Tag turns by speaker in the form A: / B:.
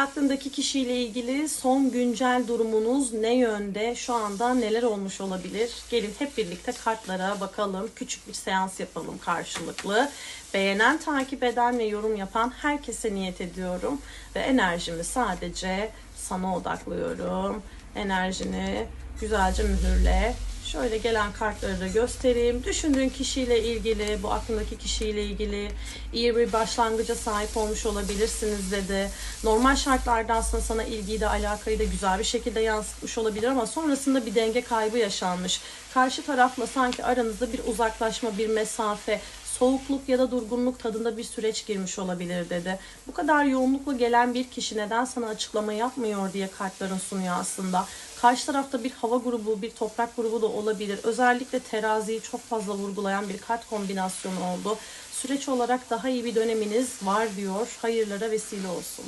A: Aklındaki kişiyle ilgili son güncel durumunuz ne yönde? Şu anda neler olmuş olabilir? Gelin hep birlikte kartlara bakalım. Küçük bir seans yapalım karşılıklı. Beğenen, takip eden ve yorum yapan herkese niyet ediyorum. Ve enerjimi sadece sana odaklıyorum. Enerjini güzelce mühürle. Şöyle gelen kartları da göstereyim. Düşündüğün kişiyle ilgili, bu aklındaki kişiyle ilgili iyi bir başlangıca sahip olmuş olabilirsiniz dedi. Normal şartlarda aslında sana ilgiyi de alakayı da güzel bir şekilde yansıtmış olabilir ama sonrasında bir denge kaybı yaşanmış. Karşı tarafla sanki aranızda bir uzaklaşma, bir mesafe, soğukluk ya da durgunluk tadında bir süreç girmiş olabilir dedi. Bu kadar yoğunlukla gelen bir kişi neden sana açıklama yapmıyor diye kartların sunuyor aslında. Karşı tarafta bir hava grubu, bir toprak grubu da olabilir. Özellikle teraziyi çok fazla vurgulayan bir kart kombinasyonu oldu. Süreç olarak daha iyi bir döneminiz var diyor. Hayırlara vesile olsun.